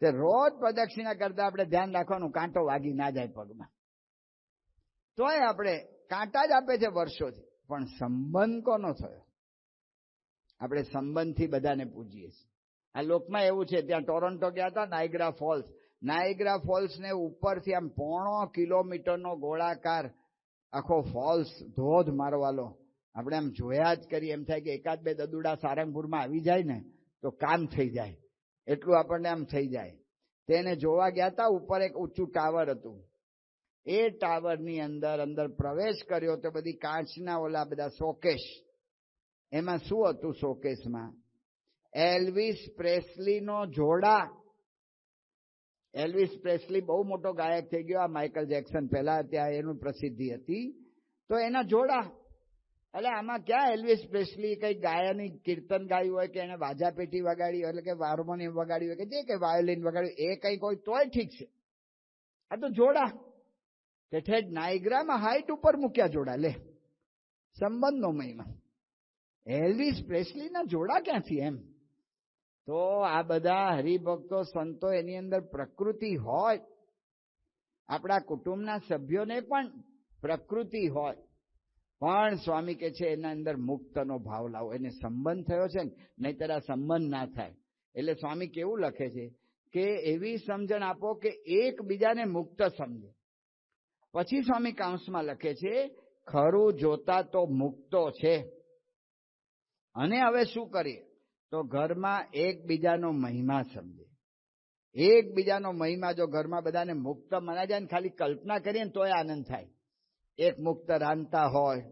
તે રોજ પ્રદક્ષિણા કરતા આપણે ધ્યાન રાખવાનું, કાંટો વાગી ના જાય પગમાં. તોય આપણે કાંટા જ આપે છે વર્ષોથી, પણ સંબંધ કોનો થયો? આપણે સંબંધથી બધાને પૂજીએ છીએ. આ લોકમાં એવું છે, ત્યાં ટોરોન્ટો ગયા હતા, નાયગ્રા ફોલ્સ. નાયગ્રા ફોલ્સને ઉપરથી આમ પોણો કિલોમીટરનો ગોળાકાર આખો ફોલ્સ ધોધ મારવાલો. આપણે આમ જોયા જ કરીએ, એમ થાય કે એકાદ બે દદુડા સારંગપુરમાં આવી જાય ને, તો કામ થઈ જાય. એટલું આપણને આમ થઈ જાય. તેને જોવા ગયા હતા ઉપર એક ઊંચું ટાવર હતું. એ ટાવરની અંદર અંદર પ્રવેશ કર્યો તો બધી કાચના ઓલા બધા શોકેશ. એમાં શું હતું શોકેશમાં? એલ્વિસ પ્રેસલીનો જોડા. એલ્વિસ પ્રેસલી બહુ મોટો ગાયક થઈ ગયો, આ માઇકલ જેક્સન પહેલા ત્યાં એનું પ્રસિદ્ધિ હતી. તો એના જોડા. એટલે આમાં ક્યાં એલ્વિસ સ્પેશલી કઈ ગાયાની કીર્તન ગાયું હોય કે એને વાજા પેટી વગાડી એટલે કે હાર્મોનિયમ વગાડ્યું હોય કે જે કે વાયોલિન વગાડ્યું એ કઈ કોઈ તોય ઠીક છે. આ તો જોડા. તે ઠેઠ નાયગ્રામાં હાઈટ ઉપર મૂક્યા જોડા, લે. સંબંધનો મહિમા. એલ્વિસ પ્રેસ્લીના જોડા ક્યાંથી એમ? તો આ બધા હરિભક્તો, સંતો એની અંદર પ્રકૃતિ હોય. આપણા કુટુંબના સભ્યોને પણ પ્રકૃતિ હોય. પણ સ્વામી કે છે, એના અંદર મુક્તનો ભાવ લાવો. એને સંબંધ થયો છે ને, નહીતર આ સંબંધ ના થાય. એટલે સ્વામી કેવું લખે છે કે, એવી સમજણ આપો કે એકબીજાને મુક્ત સમજે. પછી સ્વામી કાંસમાં લખે છે, ખરું જોતા તો મુક્તો છે. અને હવે શું કરીએ? તો ઘરમાં એકબીજાનો મહિમા સમજે. એકબીજાનો મહિમા જો ઘરમાં બધાને મુક્ત મનાય જાય ને, ખાલી કલ્પના કરીએ ને, તોય આનંદ થાય. એક મુક્ત રાંધતા હોય,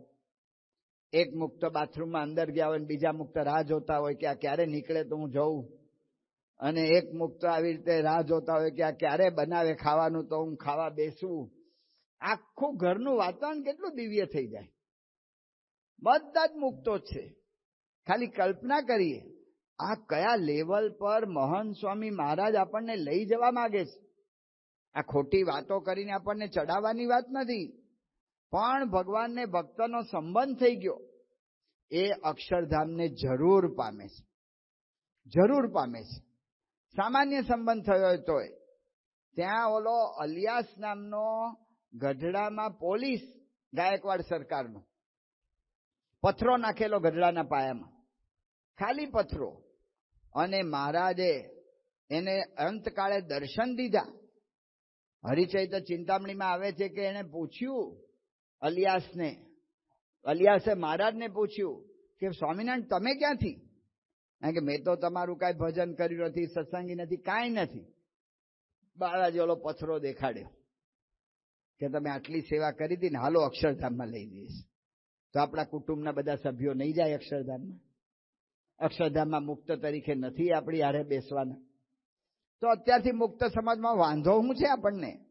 એક મુક્ત બાથરૂમમાં અંદર ગયા હોય બીજા મુક્ત રાહ જોતા હોય કે આ ક્યારે નીકળે તો હું જઉં? અને એક મુક્ત આવી રીતે રાહ જોતા હોય કે આ ક્યારે બનાવે ખાવાનું તો હું ખાવા બેસું? આખું ઘરનું વાતાવરણ કેટલું દિવ્ય થઈ જાય. બધા જ મુક્તો છે. ખાલી કલ્પના કરીએ, આ કયા લેવલ પર મોહન સ્વામી મહારાજ આપણને લઈ જવા માંગે છે? આ ખોટી વાતો કરીને આપણને ચડાવવાની વાત નથી. પણ ભગવાનને ભક્તનો સંબંધ થઈ ગયો. એ અક્ષરધામને જરૂર પામે છે. જરૂર પામે છે. સામાન્ય સંબંધ થયો તોય. ત્યાં ઓલો અલિયાસ નામનો ગઢડામાં પોલીસ ગાયકવાડ સરકારનો. પથરો નાખેલો ગઢડાના પાયામાં. ખાલી પથરો અને મહારાજે એને અંતકાળે દર્શન દીધા. હરિચૈત ચિંતામણીમાં આવે છે કે એને પૂછ્યું અલિયાસને, અલિયાસે મહારાજને પૂછ્યું કે, સ્વામિનારાયણ, તમે ક્યાંથી? કારણ કે મેં તો તમારું કાંઈ ભજન કર્યું નથી, સત્સંગી નથી, કાંઈ નથી. બાળાજી ઓલો પથ્થરો દેખાડ્યો કે, તમે આટલી સેવા કરી હતી ને, હાલો અક્ષરધામમાં લઈ જઈશ. તો આપણા કુટુંબના બધા સભ્યો નહીં જાય અક્ષરધામમાં. અક્ષરધામમાં મુક્ત તરીકે નથી આપણી હારે બેસવાના. તો અત્યારથી મુક્ત સમાજમાં વાંધો શું છે આપણને?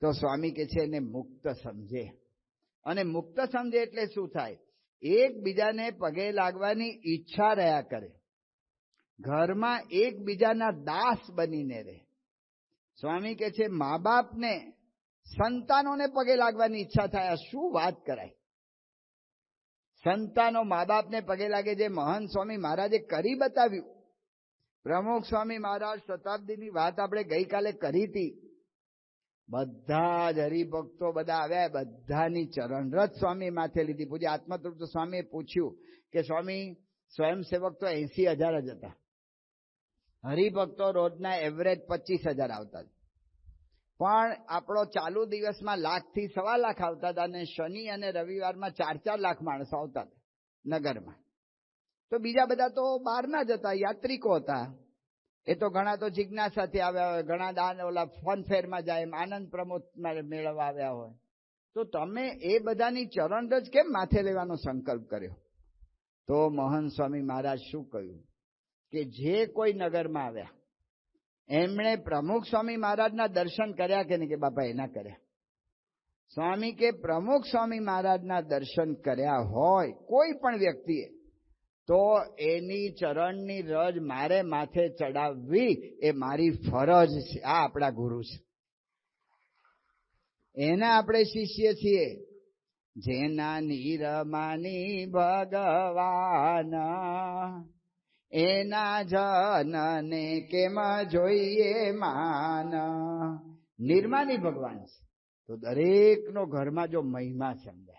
તો સ્વામી કે છે, એને મુક્ત સમજે. અને મુક્ત સમજે એટલે શું થાય? એકબીજાને પગે લાગવાની ઈચ્છા રહ્યા કરે. ઘરમાં એકબીજાના દાસ બનીને રહે. સ્વામી કે છે મા બાપને સંતાનોને પગે લાગવાની ઈચ્છા થાય. શું વાત કરાય? સંતાનો મા બાપને પગે લાગે જે મહંત સ્વામી, મહારાજે કરી બતાવ્યું. પ્રમુખ સ્વામી મહારાજ શતાબ્દીની વાત આપણે ગઈકાલે કરી હતી. બધા જ હરિભક્તો બધા આવ્યા, બધાની ચરણરથ સ્વામી માથે લીધી. પૂજ્ય આત્મતૃપ્ત સ્વામીએ પૂછ્યું કે, સ્વામી, સ્વયંસેવક તો એસી હજાર જ હતા. હરિભક્તો રોજના એવરેજ પચીસ હજાર આવતા પણ આપણો ચાલુ દિવસમાં લાખથી સવા લાખ આવતા હતા અને શનિ અને રવિવારમાં ચાર ચાર લાખ માણસો આવતા હતા નગરમાં. તો બીજા બધા તો બહારના જ હતા, યાત્રિકો હતા. એ તો ઘણા તો જિજ્ઞાસાથી આવ્યા હોય, ઘણા દાન ઓલા ફોન ફેરમાં જાય, એમ આનંદ પ્રમોદ મેળવવા આવ્યા હોય. તો તમે એ બધાની ચરણ જ કેમ માથે લેવાનો સંકલ્પ કર્યો? તો મોહન સ્વામી મહારાજ શું કહ્યું? કે જે કોઈ નગરમાં આવ્યા, એમણે પ્રમુખ સ્વામી મહારાજના દર્શન કર્યા કે નહીં કે બાપા એના કર્યા? સ્વામી કે પ્રમુખ સ્વામી મહારાજના દર્શન કર્યા હોય, કોઈ પણ વ્યક્તિએ તો એની ચરણની રજ મારે માથે ચડાવવી એ મારી ફરજ છે. આ આપણા ગુરુ છે. એના આપણે શિષ્ય છીએ. જેના નીરમાની ભગવાન, એના જનને કેમ જોઈએ માન? નિર્માની ભગવાન છે. તો દરેકનો ઘરમાં જો મહિમા સમજાય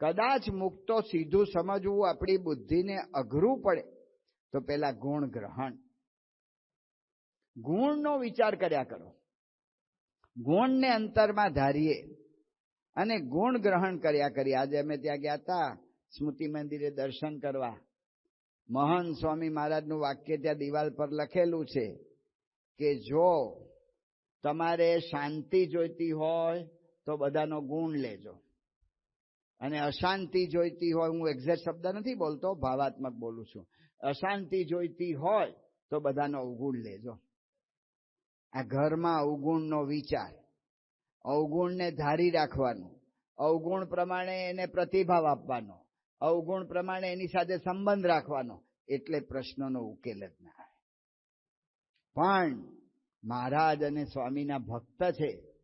કદાચ મુક્તો સીધું સમજવું આપણી બુદ્ધિને અઘરું પડે, તો પેલા ગુણ ગ્રહણ. ગુણનો વિચાર કર્યા કરો. ગુણને અંતરમાં ધારીએ અને ગુણ ગ્રહણ કર્યા કરીએ. આજે અમે ત્યાં ગયા હતા, સ્મૃતિ મંદિરે દર્શન કરવા. મહન સ્વામી મહારાજનું વાક્ય ત્યાં દિવાલ પર લખેલું છે કે જો તમારે શાંતિ જોઈતી હોય, તો બધાનો ગુણ લેજો. અને અશાંતિ જોઈતી હોય, હું એક્ઝેક્ટ શબ્દ નથી બોલતો, ભાવાત્મક બોલું છું. અશાંતિ જોઈતી હોય તો બધાનો અવગુણ લેજો. આ ઘરમાં અવગુણનો વિચાર, અવગુણને ધારી રાખવાનું, અવગુણ પ્રમાણે એને પ્રતિભાવ આપવાનો, અવગુણ પ્રમાણે એની સાથે સંબંધ રાખવાનો, એટલે પ્રશ્નોનો ઉકેલ જ ના આવે. પણ મહારાજ અને સ્વામીના ભક્ત છે,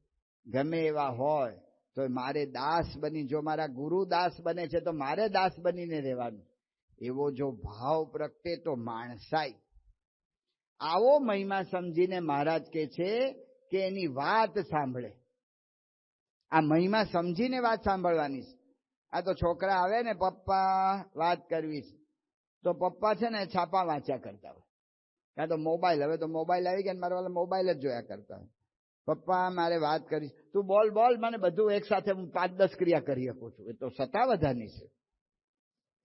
ગમે એવા હોય તો મારે દાસ બની, જો મારા ગુરુ દાસ બને છે, તો મારે દાસ બનીને રહેવાનું. એવો જો ભાવ પ્રગટે તો માણસાઈ. આવો મહિમા સમજીને મહારાજ કે છે કે એની વાત સાંભળે. આ મહિમા સમજીને વાત સાંભળવાની છે. આ તો છોકરા આવે ને, પપ્પા વાત કરવી છે. તો પપ્પા છે ને, છાપા વાંચ્યા કરતા હોય. કાં તો મોબાઈલ, હવે તો મોબાઈલ આવી ગયા મારા વાળા મોબાઈલ જ જોયા કરતા હોય. પપ્પા, મારે વાત કરી. તું બોલ બોલ, મને બધું એક સાથે હું પાંચ દસ ક્રિયા કરી શકું છું. એ તો સત્તા વધારની છે.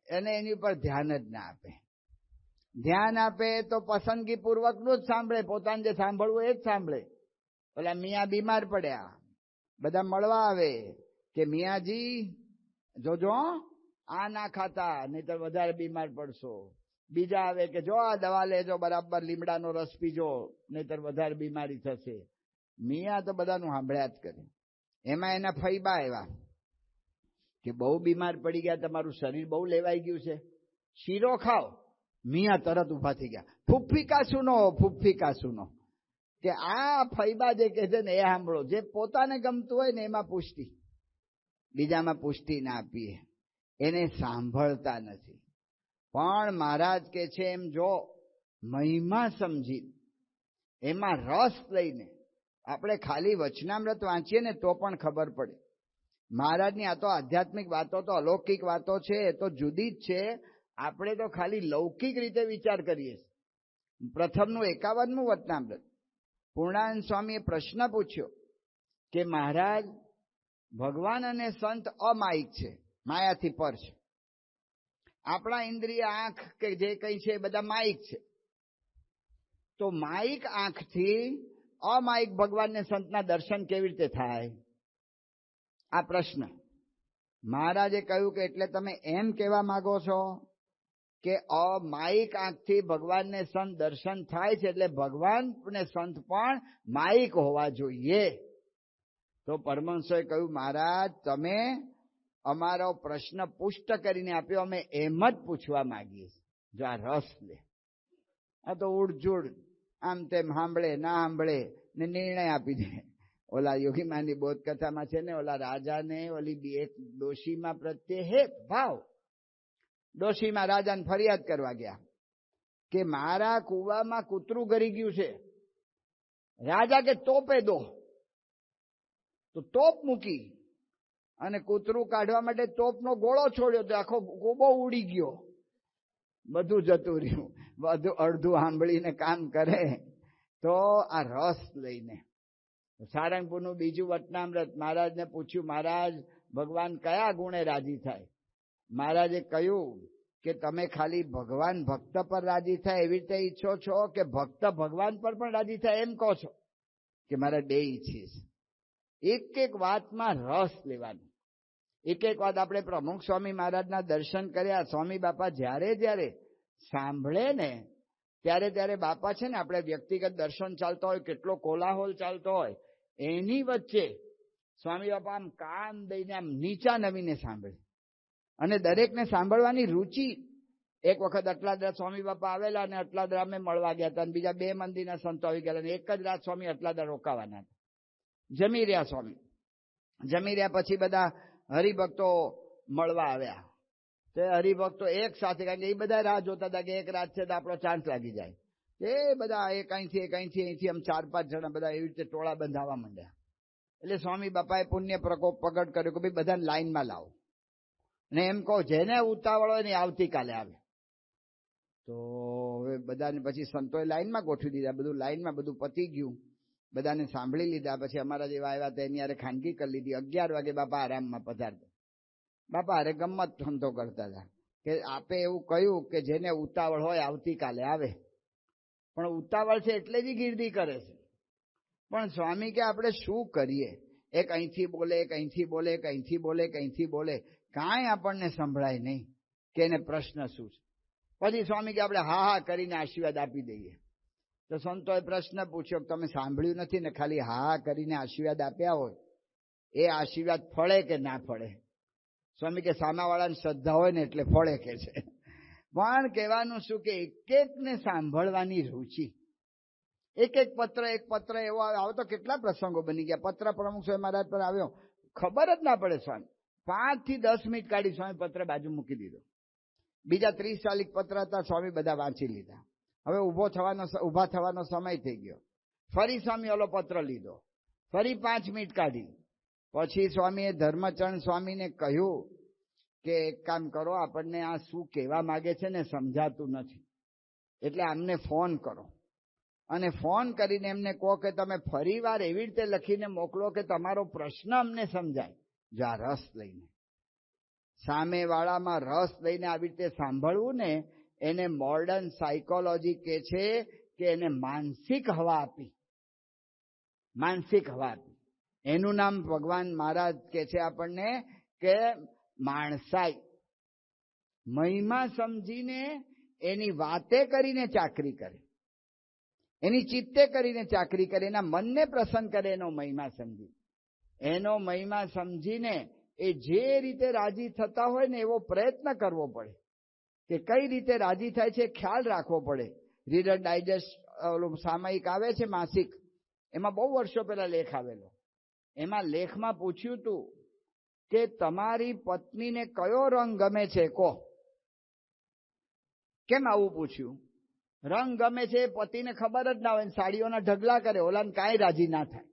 એને એની ઉપર ધ્યાન જ ના આપે. ધ્યાન આપે તો પસંદગી પૂર્વકનું જ સાંભળે. પોતાને જે સાંભળવું એ જ સાંભળે. ઓલા મિયા બીમાર પડ્યા. બધા મળવા આવે કે, મિયાજી, જોજો આ ના ખાતા, નહીતર વધારે બીમાર પડશો. બીજા આવે કે, જો આ દવા લેજો, બરાબર લીમડાનો રસ પીજો, નહીતર વધારે બીમારી થશે. મિયા તો બધાનું સાંભળ્યા જ કરે. એમાં એના ફૈબા આવ્યા. કે બહુ બીમાર પડી ગયા, તમારું શરીર બહુ લેવાઈ ગયું છે. શીરો ખાઓ. મિયા તરત ઊભા થઈ ગયા. ફુફ્ફિકા સુનો ફુફ્ફિકા નો કે આ ફૈબા જે કહે છે ને, એ સાંભળો. જે પોતાને ગમતું હોય ને, એમાં પુષ્ટિ. બીજામાં પુષ્ટિ ના આપીએ. એને સાંભળતા નથી. પણ મહારાજ કે છે એમ, જો મહિમા સમજી એમાં રસ લઈને આપણે ખાલી વચનામૃત વાંચીએ ને તો પણ ખબર પડે. મહારાજની આ તો આધ્યાત્મિક વાતો તો અલૌકિક વાતો છે, એ તો જુદી જ છે. આપણે તો ખાલી લૌકિક રીતે વિચાર કરીએ પ્રથમનું એકાવનમું વચનામૃત. પૂર્ણાનંદ સ્વામીએ પ્રશ્ન પૂછ્યો કે મહારાજ, ભગવાન અને સંત અમાયિક છે, માયાથી પર છે. આપણા ઇન્દ્રિય આંખ કે જે કંઈ છે એ બધા માયિક છે. તો માયિક આંખથી અમાયિક ભગવાનને સંતના દર્શન કેવી રીતે થાય? આ પ્રશ્ન. મહારાજે કહ્યું કે એટલે તમે એમ કહેવા માંગો છો કે અમાયિક આંખથી ભગવાનને સંત દર્શન થાય છે એટલે ભગવાન ને સંત પણ માયિક હોવા જોઈએ. તો પરમહંસોએ કહ્યું, મહારાજ, તમે અમારો પ્રશ્ન પુષ્ટ કરીને આપ્યો. અમે એમ જ પૂછવા માંગીએ જો આ રસ લે. આ તો ઉડજુડ આમ તેમ સાંભળે, ના સાંભળે, ને નિર્ણય આપી દે. ઓલા યોગીમાની બોધ કથામાં છે ને, ઓલા રાજાને ઓલી એક ડોશીમાં પ્રત્યે હે ભાવ, ડોશીમાં રાજાને ફરિયાદ કરવા ગયા કે મારા કુવામાં કૂતરું ગરી ગયું છે. રાજા કે તોપે દો. તો તોપ મૂકી અને કૂતરું કાઢવા માટે તોપનો ગોળો છોડ્યો તો આખો ગોબો ઉડી ગયો. બધું જતું રહ્યું. બધું અડધું સાંભળીને કામ કરે તો આ રસ લઈને. સારંગપુરનું બીજું વટનામૃત મહારાજને પૂછ્યું, મહારાજ, ભગવાન કયા ગુણે રાજી થાય? મહારાજે કહ્યું કે, તમે ખાલી ભગવાન ભક્ત પર રાજી થાય એવી રીતે ઈચ્છો છો કે ભક્ત ભગવાન પર પણ રાજી થાય એમ કહો છો? કે, મારે બે ઈચ્છીશ. એક એક વાતમાં રસ લેવાનો. એક એક વાત આપણે પ્રમુખ સ્વામી મહારાજના દર્શન કર્યા, સ્વામી બાપા જ્યારે જ્યારે સાંભળે ને, ત્યારે ત્યારે બાપા છે ને આપણે વ્યક્તિગત દર્શન ચાલતો હોય, કેટલો કોલાહોલ ચાલતો હોય, એની વચ્ચે સ્વામી બાપા આમ કાન દઈને આમ નીચા નવીને સાંભળે. અને દરેકને સાંભળવાની રુચિ, એક વખત અટલાદરા સ્વામી બાપા આવેલા અને અટલાદરા અમે મળવા ગયા હતા અને બીજા બે મંદિરના સંતો આવી ગયા એક જ રાત સ્વામી અટલાદરા રોકાવાના હતા. જમી રહ્યા સ્વામી. જમી રહ્યા પછી બધા હરિભક્તો મળવા આવ્યા. તે હરિભક્તો એક સાથે, કારણ કે એ બધા રાહ જોતા હતા કે એક રાત છે તો આપણો ચાન્સ લાગી જાય. એ બધા એક અહીંથી એક અહીંથી અહીંથી આમ ચાર પાંચ જણા બધા એવી રીતે ટોળા બંધાવા માંડ્યા. એટલે સ્વામી બાપાએ પુણ્ય પ્રકોપ પ્રગટ કર્યો કે ભાઈ બધાને લાઈનમાં લાવો. ને એમ કહો, જેને ઉતાવળ હોય ને આવતીકાલે આવે. તો હવે બધાને પછી સંતોએ લાઈનમાં ગોઠવી દીધા. બધું લાઈનમાં બધું પતી ગયું. બધાને સાંભળી લીધા, પછી અમારા જેવા આવ્યા હતા એની યારે ખાનગી કરી લીધી. અગિયાર વાગે બાપા આરામમાં પધારતા બાપા અરે ગમત ધંધો કરતા હતા કે આપે એવું કહ્યું કે જેને ઉતાવળ હોય આવતીકાલે આવે. પણ ઉતાવળ છે એટલે જ ગીર્દી કરે છે. પણ સ્વામી કે આપણે શું કરીએ? એક અહીંથી બોલે, એક બોલે એક બોલે એક બોલે. કાંઈ આપણને સંભળાય નહીં કે એને પ્રશ્ન શું છે. પછી સ્વામી કે આપણે હા હા કરીને આશીર્વાદ આપી દઈએ. તો સંતોએ પ્રશ્ન પૂછ્યો તમે સાંભળ્યું નથી ને ખાલી હા કરીને આશીર્વાદ આપ્યા હોય? એ આશીર્વાદ ફળે કે ના ફળે? સ્વામી કે સામાવાળાની શ્રદ્ધા હોય ને એટલે ફળે કે છે. પણ કહેવાનું શું કે એક એકને સાંભળવાની રુચિ. એક એક પત્ર એક પત્ર એવો આવો તો કેટલા પ્રસંગો બની ગયા. પત્ર પ્રમુખ સ્વામી મહારાજ પર આવ્યો. ખબર જ ના પડે સ્વામી. પાંચથી દસ મિનિટ કાઢી સ્વામી પત્ર બાજુ મૂકી દીધો. બીજા ત્રીસ ચાલીસ પત્ર હતા, સ્વામી બધા વાંચી લીધા. હવે ઊભો થવાનો ઊભા થવાનો સમય થઈ ગયો. ફરી સ્વામી ઓલો પત્ર લીધો. ફરી પાંચ મિનિટ કાઢી. પછી સ્વામીએ ધર્મચરણ સ્વામીને કહ્યું કે એક કામ કરો, આપણને આ શું કહેવા માગે છે ને સમજાતું નથી. એટલે આમને ફોન કરો. અને ફોન કરીને એમને કહો કે તમે ફરી વાર એવી રીતે લખીને મોકલો કે તમારો પ્રશ્ન અમને સમજાય. જો આ રસ લઈને. સામેવાળામાં રસ લઈને આવી રીતે સાંભળવું ને એને મોર્ડન સાયકોલોજી કે છે કે એને માનસિક હવા આપી. માનસિક હવા આપી. એનું નામ ભગવાન મહારાજ કે છે આપણને કે માણસાઈ. મહિમા સમજીને એની વાતે કરીને ચાકરી કરે. એની ચિત્તે કરીને ચાકરી કરે. એના મનને પ્રસન્ન કરે એનો મહિમા સમજી. એનો મહિમા સમજીને એ જે રીતે રાજી થતા હોય ને એવો પ્રયત્ન કરવો પડે. કે કઈ રીતે રાજી થાય છે ખ્યાલ રાખવો પડે. રીડર ડાયજેસ્ટ ઓલું સામાયિક આવે છે માસિક. એમાં બહુ વર્ષો પહેલા લેખ આવેલો. એમાં લેખમાં પૂછ્યું હતું કે તમારી પત્નીને કયો રંગ ગમે છે? કહો. કેમ આવું પૂછ્યું? રંગ ગમે છે પતિને ખબર જ ના હોય સાડીઓના ઢગલા કરે, ઓલાને કાંઈ રાજી ના થાય.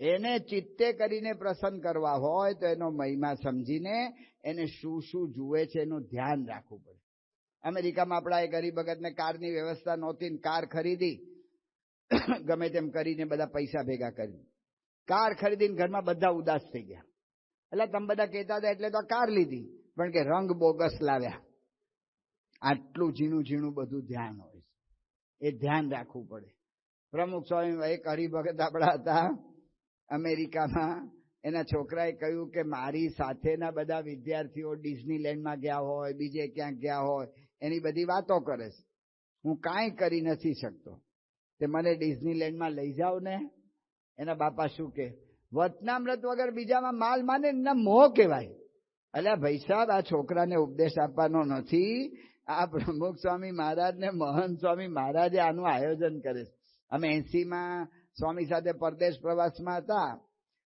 એને ચિત્તે કરીને પ્રસન્ન કરવા હોય તો એનો મહિમા સમજીને એને શું શું જુએ છે એનું ધ્યાન રાખવું પડે. અમેરિકામાં આપણા એ ગરીબ ભગતને કારની વ્યવસ્થા નહોતી કાર ખરીદી. ગમે તેમ કરીને બધા પૈસા ભેગા કરી. કાર ખરીદીને ઘરમાં બધા ઉદાસ થઈ ગયા. એટલે તમે બધા કહેતા હતા એટલે તો કાર લીધી. પણ કે રંગ બોગસ લાવ્યા. આટલું ઝીણું ઝીણું બધું ધ્યાન હોય એ ધ્યાન રાખવું પડે. પ્રમુખ સ્વામી એક હરિભગત આપણા હતા. અમેરિકામાં એના છોકરાએ કહ્યું કે મારી સાથેના બધા વિદ્યાર્થીઓ ડિઝનીલેન્ડમાં ગયા હોય, બીજે ક્યાંક ગયા હોય, એની બધી વાતો કરે છે. હું કાંઈ કરી નથી શકતો. તે મને ડિઝનીલેન્ડમાં લઈ જાઓ ને. એના બાપા શું કે વતનામ્રત વગર બીજામાં માલ માને એમના મોહ કહેવાય. અલ્યા ભાઈ સાહેબ, આ છોકરાને ઉપદેશ આપવાનો નથી. આ પ્રમુખ સ્વામી મહારાજ ને મહંત સ્વામી મહારાજે આનું આયોજન કરે છે. અમે એસીમાં સ્વામી સાથે પરદેશ પ્રવાસમાં હતા.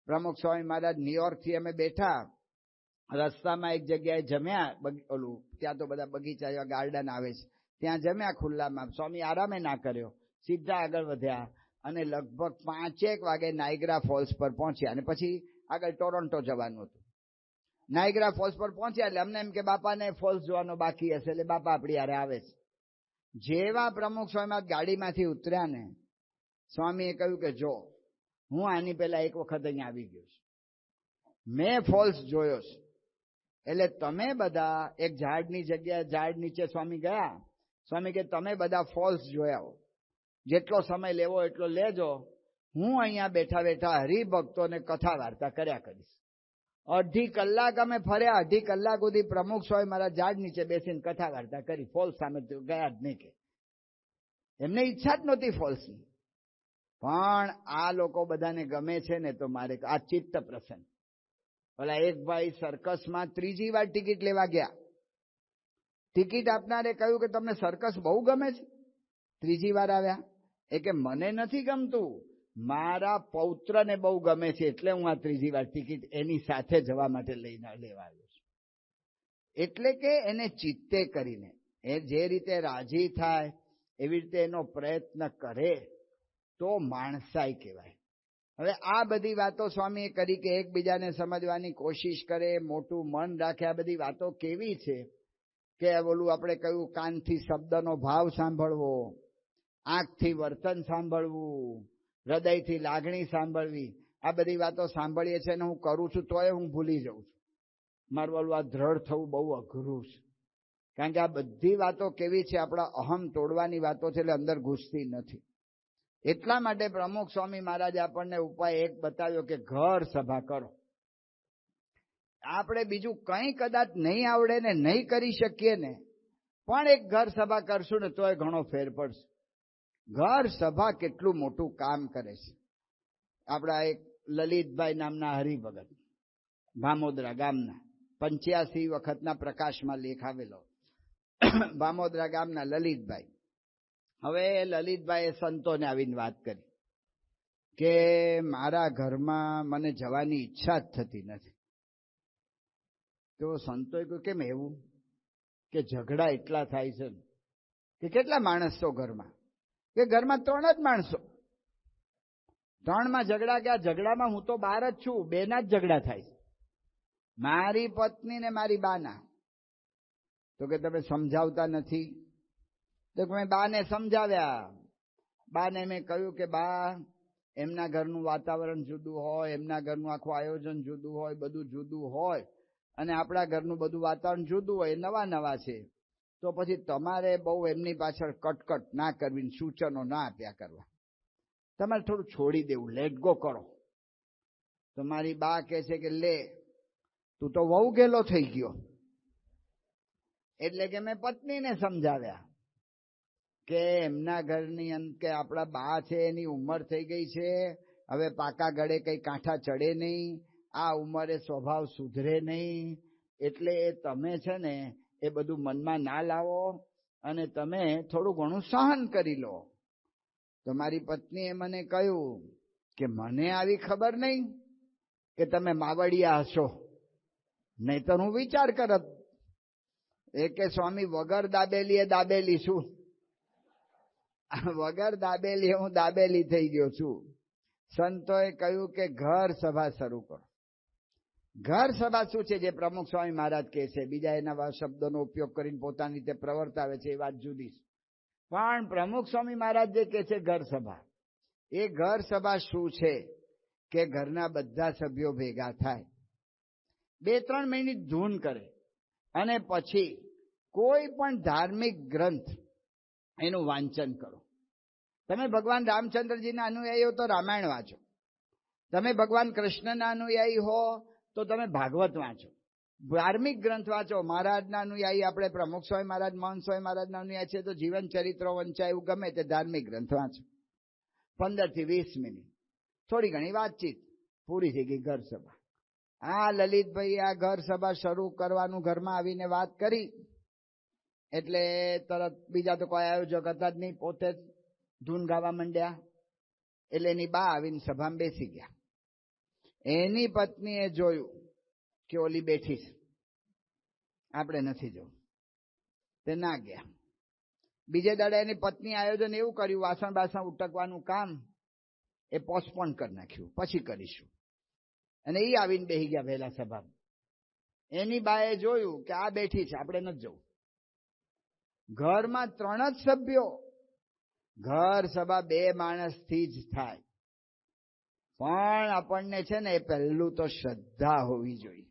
પ્રમુખ સ્વામી મહારાજ ન્યુયોર્કથી અમે બેઠા. રસ્તામાં એક જગ્યાએ જમ્યા. ઓલું, ત્યાં તો બધા બગીચા એવા ગાર્ડન આવે છે. ત્યાં જમ્યા ખુલ્લામાં. સ્વામી આરામે ના કર્યો. સીધા આગળ વધ્યા અને લગભગ પાંચેક વાગે નાયગ્રા ફોલ્સ પર પહોંચ્યા અને પછી આગળ ટોરોન્ટો જવાનું હતું. નાયગ્રા ફોલ્સ પર પહોંચ્યા એટલે અમને એમ કે બાપાને ફોલ્સ જોવાનો બાકી હશે એટલે બાપા આપણી યારે આવે છે. જેવા પ્રમુખ સ્વામી ગાડીમાંથી ઉતર્યા ને સ્વામીએ કહ્યું કે જો, હું આની પહેલા એક વખત અહીંયા આવી ગયો છું. મેં ફોલ્સ જોયો છે. એટલે તમે બધા એક ઝાડની જગ્યાએ, ઝાડ નીચે સ્વામી ગયા. સ્વામી કે તમે બધા ફોલ્સ જોયા હો. જેટલો સમય લેવો એટલો લેજો. હું અહીંયા બેઠા બેઠા હરિભક્તોને કથા વાર્તા કર્યા કરીશ. અડધી કલાક અમે ફર્યા. અઢી કલાક સુધી પ્રમુખ સ્વામી મારા ઝાડ નીચે બેસીને કથા વાર્તા કરી. ફોલ્સ સામે ગયા જ નહીં કે. એમને ઈચ્છા જ નહોતી ફોલ્સની. પણ આ લોકો બધાને ગમે છે ને તો મારે આ ચિત્ત પ્રસન્ન ઓલા એક ભાઈ સર્કસમાં ત્રીજી વાર ટિકિટ લેવા ગયા. ટિકિટ આપનારે કહ્યું કે તમને સર્કસ બહુ ગમે છે. ત્રીજી વાર આવ્યા. એ કે મને નથી ગમતું. મારા પૌત્રને બહુ ગમે છે એટલે હું આ ત્રીજી વાર ટિકિટ એની સાથે જવા માટે લઈને લેવા આવ્યો છું. એટલે કે એને ચિત્તે કરીને. એ જે રીતે રાજી થાય, એવી રીતે એનો પ્રયત્ન કરે તો માણસાઈ કહેવાય. હવે આ બધી વાતો સ્વામીએ કરી કે એકબીજાને સમજવાની કોશિશ કરે, મોટું મન રાખે, આ બધી વાતો કેવી છે? કે બોલું, આપણે કહ્યું કાનથી શબ્દનો ભાવ સાંભળવો, આંખથી વર્તન સાંભળવું, હૃદયથી લાગણી સાંભળવી, આ બધી વાતો સાંભળીએ છીએ અને હું કરું છું, તોય હું ભૂલી જાઉં છું. મારું બોલું આ દ્રઢ થવું બહુ અઘરું છે. કારણ કે આ બધી વાતો કેવી છે? આપણા અહમ તોડવાની વાતો છે, એટલે અંદર ઘૂસતી નથી. એટલા માટે પ્રમુખ સ્વામી મહારાજે આપણને ઉપાય એક બતાવ્યો કે ઘર સભા કરો. આપણે બીજું કંઈ કદાચ નહીં આવડે ને નહીં કરી શકીએ ને, પણ એક ઘર સભા કરશું ને તોય ઘણો ફેર પડશે. ઘર સભા કેટલું મોટું કામ કરે છે. આપણા એક લલિતભાઈ નામના હરિભગત, ભામોદરા ગામના, પંચ્યાસી વખતના પ્રકાશમાં લેખ આવેલો. ભામોદરા ગામના લલિતભાઈ. હવે લલિતભાઈએ સંતોને આવીને વાત કરી કે મારા ઘરમાં મને જવાની ઈચ્છા જ થતી નથી. તો સંતોએ કહ્યું, કેમ એવું? કે ઝઘડા એટલા થાય છે કે કેટલા માણસો ઘરમાં? કે ઘરમાં ત્રણ જ માણસો. ત્રણમાં ઝઘડા ગયા, ઝઘડામાં હું તો બહાર જ છું, બેના જ ઝઘડા થાય છે. મારી પત્ની ને મારી બાના. તો કે, તમે સમજાવતા નથી તો મેં બાને સમજાવ્યા. બાને મેં કહ્યું કે, બા, એમના ઘરનું વાતાવરણ જુદું હોય, એમના ઘરનું આખું આયોજન જુદું હોય, બધું જુદું હોય અને આપણા ઘરનું બધું વાતાવરણ જુદું હોય નવા નવા છે. તો પછી તમારે બહુ એમની પાછળ કટકટ ના કરવી સૂચનો ના આપ્યા કરવા. તમારે થોડું છોડી દેવું લેટ ગો કરો. તો મારી બા કહે છે કે, લે, તું તો વહુ ગેલો થઈ ગયો. એટલે કે મેં પત્નીને સમજાવ્યા. કે એમના ઘરની અંત કે આપણા બા છે એની ઉંમર થઈ ગઈ છે, હવે પાકા ગળે કઈ કાંઠા ચડે નહીં, આ ઉંમરે સ્વભાવ સુધરે નહીં, એટલે એ તમે છે ને એ બધું મનમાં ના લાવો અને તમે થોડું ઘણું સહન કરી લો. તો મારી પત્નીએ મને કહ્યું કે મને આવી ખબર નહીં કે તમે માવડિયા હશો. નહીં તો હું વિચાર કરત, એ કે સ્વામી, વગર દાબેલી એ દાબેલી છું વગર દાબેલી હું દાબેલી થઈ ગયો છું. સંતોએ કહ્યું કે ઘર સભા શરૂ કરો. ઘર સભા શું છે જે પ્રમુખ સ્વામી મહારાજ કહે છે? બીજા એના શબ્દોનો ઉપયોગ કરીને પોતાની રીતે પ્રવર્તાવે છે એ વાત જુદી છે. પણ પ્રમુખ સ્વામી મહારાજ જે કહે છે ઘર સભા, એ ઘર સભા શું છે કે ઘરના બધા સભ્યો ભેગા થાય. બે ત્રણ મિનિટ ધૂન કરે અને પછી કોઈ પણ ધાર્મિક ગ્રંથ એનું વાંચન કરો. તમે ભગવાન રામચંદ્રજીના અનુયાયી હો તો રામાયણ વાંચો તમે ભગવાન કૃષ્ણના અનુયાયી હો તો તમે ભાગવત વાંચો ધાર્મિક ગ્રંથ વાંચો. મહારાજના અનુયાયી આપણે પ્રમુખ સ્વામી મહારાજ મોહન સ્વામી મહારાજના અનુયાયી છે તો જીવન ચરિત્રો વંચાય એવું ગમે તે ધાર્મિક ગ્રંથ વાંચો. પંદરથી વીસ મિનિટ. થોડી ઘણી વાતચીત. પૂરી થઈ ગઈ ઘર સભા. આ લલિતભાઈ આ ઘર સભા શરૂ કરવાનું ઘરમાં આવીને વાત કરી. એટલે તરત બીજા તો કોઈ આયોજક હતા જ નહીં, પોતે જ ધૂન ગાવા માંડ્યા. એટલે એની બા આવીને સભામાં બેસી ગયા. એની પત્નીએ જોયું કે ઓલી બેઠી છે. આપણે નથી જવું. તે ના ગયા. બીજે દાડે એની પત્ની આયોજન એવું કર્યું, વાસણ બાસણ ઉટકવાનું કામ એ પોસ્ટપોન કરી નાખ્યું. પછી કરીશું. અને એ આવીને બેસી ગયા વહેલા સભામાં. એની બાએ જોયું કે આ બેઠી છે, આપણે નથી જવું. ઘરમાં ત્રણ જ સભ્યો ઘર સભા બે માણસથી જ થાય. પણ આપણને છે ને પહેલું તો શ્રદ્ધા હોવી જોઈએ.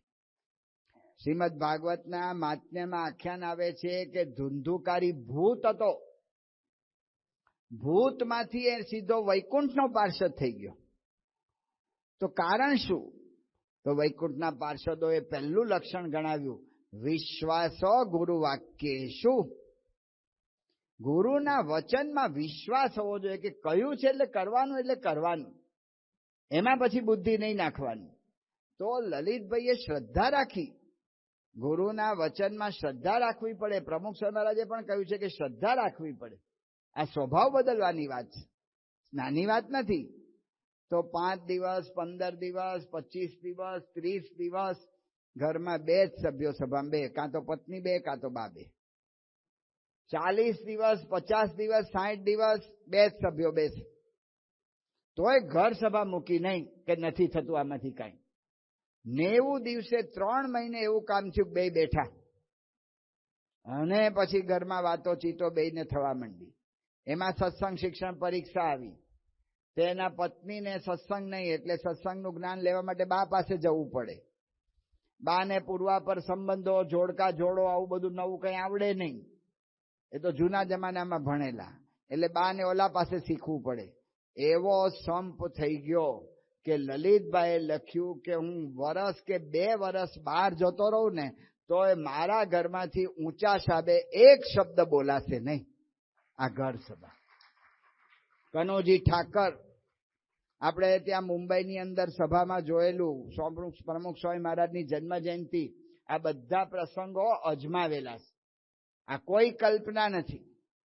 શ્રીમદ ભાગવતના માત્યમાં આખ્યાન આવે છે કે ધુંધુકારી ભૂત હતો. ભૂતમાંથી એ સીધો વૈકુંઠનો પાર્ષદ થઈ ગયો. તો કારણ શું? તો વૈકુંઠના પાર્ષદોએ પહેલું લક્ષણ ગણાવ્યું. વિશ્વાસો ગુરુ વાક્ય શું ગુરુના વચનમાં વિશ્વાસ હોવો જોઈએ કે કયું છે એટલે કરવાનું એટલે કરવાનું. એમાં પછી બુદ્ધિ નહીં નાખવાની. તો લલિતભાઈએ શ્રદ્ધા રાખી. ગુરુના વચનમાં શ્રદ્ધા રાખવી પડે. પ્રમુખ સ્વામી મહારાજે પણ કહ્યું છે કે શ્રદ્ધા રાખવી પડે. આ સ્વભાવ બદલવાની વાત છે. નાની વાત નથી. તો પાંચ દિવસ, પંદર દિવસ, પચીસ દિવસ, ત્રીસ દિવસ ઘરમાં બે જ સભ્યો સભામાં બે, કાં તો પત્ની બે, કાં તો બા બે. ચાલીસ દિવસ, પચાસ દિવસ સાઠ દિવસ, બે જ સભ્યો બેસે. તોય ઘર સભા મૂકી નહીં કે નથી થતું, આમાંથી કાંઈ. નેવું દિવસે ત્રણ મહિને એવું કામ થયું બે બેઠા. અને પછી ઘરમાં વાતો ચીતો બેને થવા માંડી. એમાં સત્સંગ શિક્ષણ પરીક્ષા આવી. તેના પત્નીને સત્સંગ નહીં, એટલે સત્સંગનું જ્ઞાન લેવા માટે બા પાસે જવું પડે. બાને પૂર્વા પર સંબંધો, જોડકા, જોડો, આવું બધું નવું કંઈ આવડે નહીં. એ તો જૂના જમાનામાં ભણેલા. એટલે બાને ઓલા પાસે શીખવું પડે. એવો સંપ થઈ ગયો કે લલિતભાઈએ લખ્યું કે હું વરસ કે બે વરસ બહાર જતો રહું ને, તો એ મારા ઘરમાંથી ઊંચા સાબે એક શબ્દ બોલાશે નહીં. આ ઘર સભા. કનોજી ઠાકર, આપણે ત્યાં મુંબઈની અંદર સભામાં જોયેલું પ્રમુખ સ્વામી મહારાજની જન્મ જયંતિ આ બધા પ્રસંગો અજમાવેલા છે. આ કોઈ કલ્પના નથી.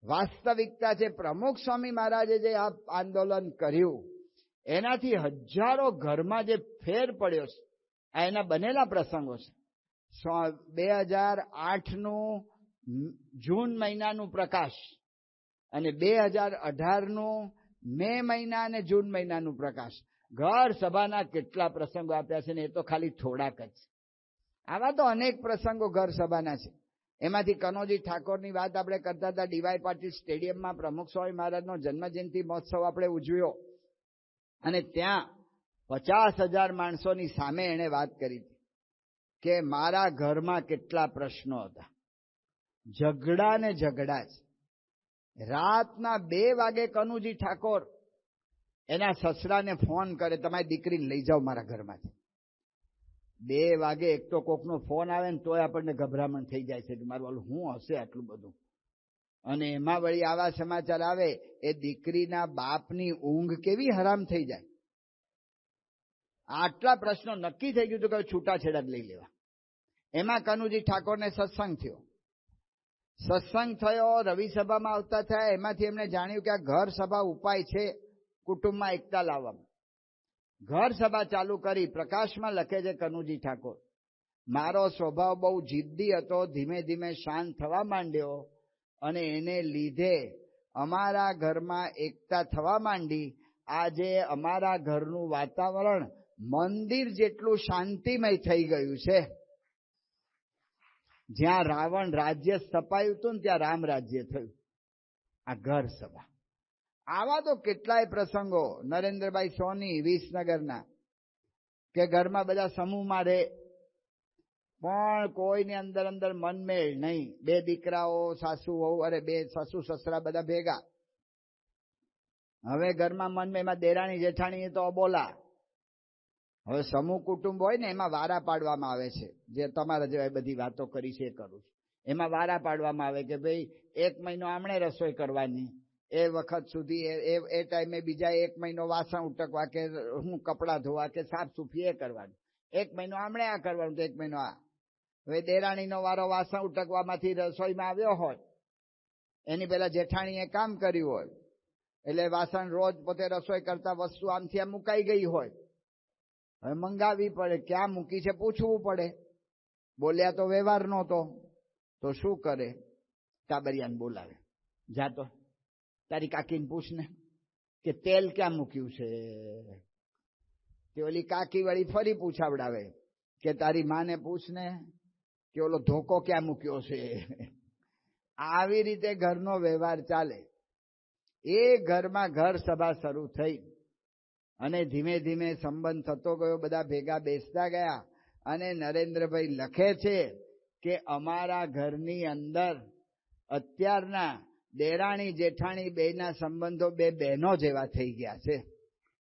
વાસ્તવિકતા છે, પ્રમુખ સ્વામી મહારાજે જે આ આંદોલન કર્યું, એનાથી હજારો ઘરમાં જે ફેર પડ્યો છે, આ એના બનેલા પ્રસંગો છે. બે હજાર આઠનું જૂન મહિનાનું પ્રકાશ અને બે હજાર અઢારનું મે મહિના અને જૂન મહિનાનું પ્રકાશ. ઘર સભાના કેટલા પ્રસંગો આપ્યા છે ને એ તો ખાલી થોડાક જ આવા તો અનેક પ્રસંગો ઘર સભાના છે. એમાંથી કનોજી ઠાકોરની વાત આપણે કરતા હતા. ડીવાય પાટીલ સ્ટેડિયમમાં પ્રમુખ સ્વામી મહારાજનો જન્મજયંતિ મહોત્સવ આપણે ઉજવ્યો. અને ત્યાં પચાસ હજાર માણસોની સામે એણે વાત કરી હતી કે મારા ઘરમાં કેટલા પ્રશ્નો હતા. ઝઘડા ને ઝઘડા જ. રાતના બે વાગે કનુજી ઠાકોર એના સસરાને ફોન કરે, તમારી દીકરીને લઈ જાઓ મારા ઘરમાંથી. બે વાગે એક તો કોકનો ફોન આવે ને તોય આપણને ગભરામણ થઈ જાય છે કે મારું વાલું શું હશે આટલું બધું? અને એમાં વળી આવા સમાચાર આવે, એ દીકરીના બાપની ઊંઘ કેવી હરામ થઈ જાય. આટલા પ્રશ્નો નક્કી થઈ ગયું હતું કે છૂટાછેડા જ લઈ લેવા. એમાં કનુજી ઠાકોરને સત્સંગ થયો. સત્સંગ થયો રવિ સભામાં આવતા થયા, એમાંથી એમને જાણ્યું કે આ ઘર સભા ઉપાય છે કુટુંબમાં એકતા લાવવામાં. ઘર સભા ચાલુ કરી પ્રકાશમાં લખે છે કનુજી ઠાકોર. મારો સ્વભાવ બહુ જિદ્દી હતો, ધીમે ધીમે શાંત થવા માંડ્યો અને એને લીધે અમારા ઘરમાં એકતા થવા માંડી. આજે અમારા ઘરનું વાતાવરણ મંદિર જેટલું શાંતિમય થઈ ગયું છે. જ્યાં રાવણ રાજ્ય સ્થપાયું હતું ને ત્યાં રામ રાજ્ય થયું. આ ઘર સભા. આવા તો કેટલાય પ્રસંગો, નરેન્દ્રભાઈ સોની વિસનગરના, કે ઘરમાં બધા સમૂહમાં રહે, પણ કોઈની અંદર અંદર મનમેળ નહીં. બે દીકરાઓ, સાસુ, વહુ, અરે બે સાસુ, સસરા બધા ભેગા. હવે ઘરમાં મનમેળમાં દેરાણી, જેઠાણી તો બોલા હવે સમૂહ કુટુંબ હોય ને, એમાં વારા પાડવામાં આવે છે. જે તમારા જેવા બધી વાતો કરી છે એ કરું છું. એમાં વારા પાડવામાં આવે કે ભાઈ, એક મહિનો આમણે રસોઈ કરવાની. એ વખત સુધી એ એ ટાઈમે બીજા એક મહિનો વાસણ ઉટકવા કે હું કપડાં ધોવા કે સાફ સુફી એ કરવાનું. એક મહિનો આમણે આ કરવાનું તો એક મહિનો આ. હવે દેરાણીનો વારો વાસણ ઉટકવામાંથી રસોઈમાં આવ્યો હોય એની પેલા જેઠાણીએ કામ કર્યું હોય, એટલે વાસણ રોજ પોતે રસોઈ કરતા વસ્તુ આમથી આમ મુકાઈ ગઈ હોય. હવે મંગાવી પડે, ક્યાં મૂકી છે પૂછવું પડે. બોલ્યા તો વ્યવહાર નહોતો, તો શું કરે? કાબરિયાને બોલાવે. જાતો તારી કાકીને પૂછને કે તેલ ક્યાં મૂક્યું છે? તે ઓલી કાકી વળી ફરી પૂછાવડાવે કે તારી માને પૂછને કે ઓલો ધોકો ક્યાં મૂક્યો છે? આવી રીતે ઘરનો વ્યવહાર ચાલે. એ ઘરમાં ઘર સભા શરૂ થઈ અને ધીમે ધીમે સંબંધ થતો ગયો. બધા ભેગા બેસતા ગયા અને નરેન્દ્રભાઈ લખે છે કે અમારા ઘરની અંદર અત્યારના દેરાણી જેઠાણી બેના સંબંધો બે બહેનો જેવા થઈ ગયા છે.